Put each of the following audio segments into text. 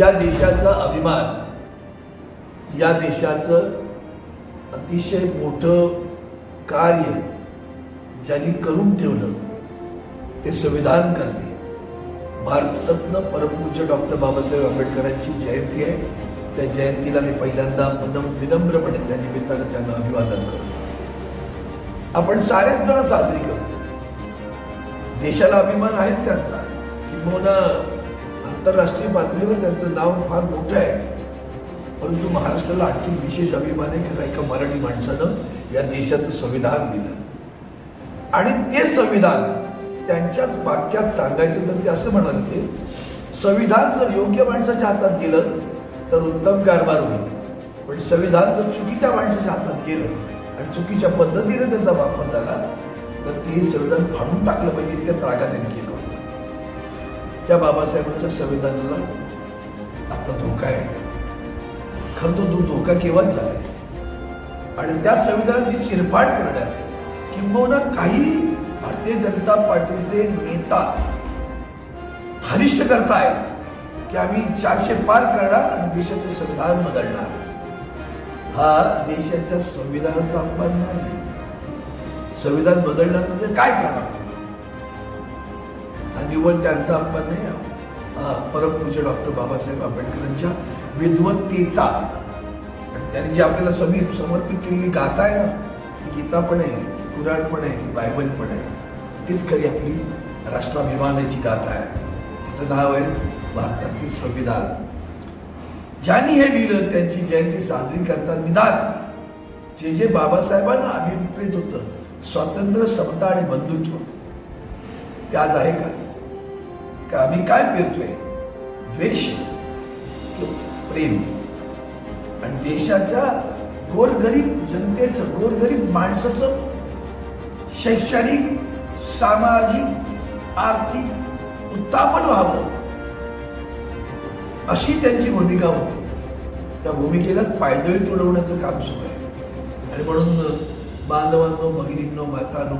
या देशाचा अभिमान या देशाचं अतिशय मोठं कार्य ज्यांनी करून ठेवलं ते संविधान करते. भारतरत्न परमपूज्य डॉक्टर बाबासाहेब आंबेडकरांची जयंती आहे. त्या जयंतीला मी पहिल्यांदा मनम विनम्रपणे त्या निमित्तानं त्यांना अभिवादन करतो. आपण साऱ्याच जण साजरी करतो. देशाला अभिमान आहेच त्यांचा. किंबहुना आंतरराष्ट्रीय पातळीवर त्यांचं नाव फार मोठं आहे. परंतु महाराष्ट्राला आणखी विशेष अभिमान आहे की एका मराठी माणसानं या देशाचं संविधान दिलं. आणि ते संविधान त्यांच्याच वाक्यात सांगायचं तर ते असं म्हणाले ते संविधान जर योग्य माणसाच्या हातात दिलं तर उत्तम कारभार होईल. पण संविधान जर चुकीच्या माणसाच्या हातात गेलं आणि चुकीच्या पद्धतीने त्याचा वापर झाला तर ते संविधान फाडून टाकलं पाहिजे इतक्या त्रागा त्यांनी केलं. त्या बाबासाहेबांच्या संविधानाला आता धोका आहे. खरं तो तो धोका केव्हाच झाला आणि त्या संविधानाची चिरफाड करण्याचं किंबहुना काही भारतीय जनता पार्टीचे नेता धारिष्ट करतायत की आम्ही चारशे पार करणार आणि देशाचं संविधान बदलणार. हा देशाच्या संविधानाचा अपमान नाही. संविधान बदलणार म्हणजे काय करणार? निवड त्यांचा अपमान नाही हा. परमपूज्य डॉक्टर बाबासाहेब आंबेडकरांच्या विद्वत्तेचा. त्याने त्यांनी जी आपल्याला समी समर्पित केलेली गाथा आहे ना ती गीता पण आहे कुराण पण आहे ती बायबल पण आहे. तीच खरी आपली राष्ट्राभिमानाची गाथा आहे. तिचं नाव आहे भारताचे संविधान. ज्यांनी हे लिहिलं त्यांची जयंती साजरी करतात निदान. जे जे बाबासाहेबांना अभिप्रेत होतं स्वातंत्र्य समता आणि बंधुत्व ते आज आहे का? का आम्ही काय पेरतोय द्वेष प्रेम. आणि देशाच्या गोरगरीब जनतेचं गोरगरीब माणसाचं शैक्षणिक सामाजिक आर्थिक उत्थापन व्हावं. अशी त्यांची भूमिका होती. त्या भूमिकेलाच पायदळी तुडवण्याचं काम सुरू आहे. आणि म्हणून बांधवांनो भगिनींनो मातांनो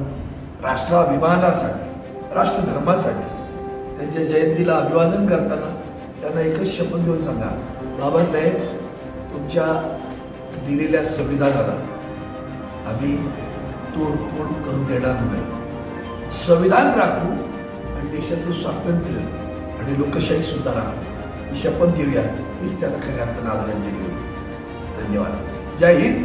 राष्ट्राभिमानासाठी राष्ट्रधर्मासाठी त्यांच्या जयंतीला अभिवादन करताना त्यांना एकच शपथ देऊन सांगा बाबासाहेब तुमच्या दिलेल्या संविधानाला आम्ही तोडफोड करून देणार नाही. संविधान राखू आणि देशाचं स्वातंत्र्य आणि लोकशाही सुद्धा राखू ही शपथ घेऊया हीच त्याला खऱ्या अर्थानं आदरांजली होईल धन्यवाद. जय हिंद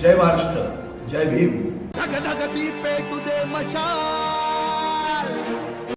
जय महाराष्ट्र जय भीम. धग धग दीपे तुदे मशाल.